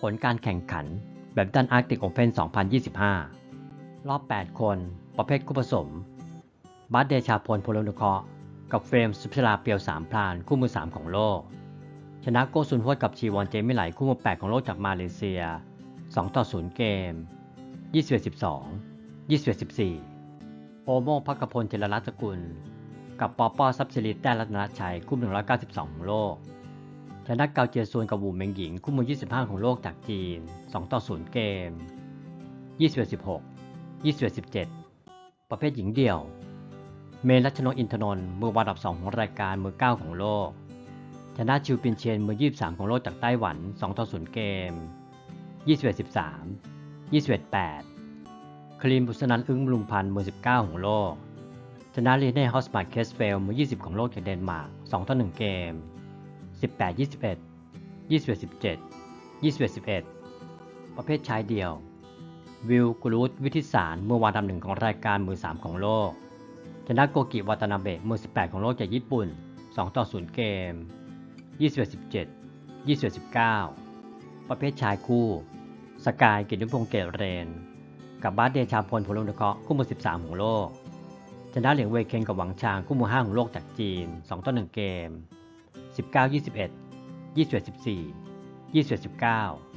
ผลการแข่งขันแบบดันอาร์กติกโอเพน2025 รอบ 8 คนประเภทคู่ผสม บัสเดชาพลพลนุเคราะห์กับเฟรมสุพชลาเปียวสามพลานคู่มือ 3 ของโลก ชนะโกซุนฮวดกับชีวอนเจมิไหลคู่มือ 8 ของโลกจากมาเลเซีย 2 ต่อ 0 เกม 21 12 21 14 โอโมพักกพลเจรรัตน์สกุล กับปอปอซับซิลิแต้รัตนชัยคู่มือ192 ของโลก ชนะเกาเจียซวนกับวูเมงหญิง คู่มือ25 ของโลกจากจีน 2 ต่อ 0 เกม 21 16 21 17 ประเภทหญิงเดี่ยว เมรัชนกอินทนนท์มือวาดับ 2 ของรายการมือ 9 ของโลก ชนะชิวปินเชียนมือ 23 ของโลกจากไต้หวัน 2 ต่อ 0 เกม 21 13 21 8 คลีมบุษนันอึ้งลุงพันธ์มือ 19 ของโลก ชนะลีเน่ฮอสมาร์เคสเฟลมือ 20 ของโลกจากเดนมาร์ก 2 ต่อ 1 เกม 18 21 21 17 21 11 ประเภทชายเดี่ยว วิลกรูดวิทิสารมือวานดับหนึ่งของรายการมือ 3 ของโลก ชนะโกกิวาตานาเบะมือ 18 ของโลกจากญี่ปุ่น 2 ต่อ 0 เกม 21 17 21 19 ประเภทชายคู่ สกายกิตติพงษ์เกตเรน กับบาสเดชาพลพลลงนเคราะห์คู่มือ 13 ของโลกชนะเหลียงเวเคนกับหวังชางคู่มือ5ของโลกจากจีน 2 ต่อ 1 เกม 19 21 21 14 21 19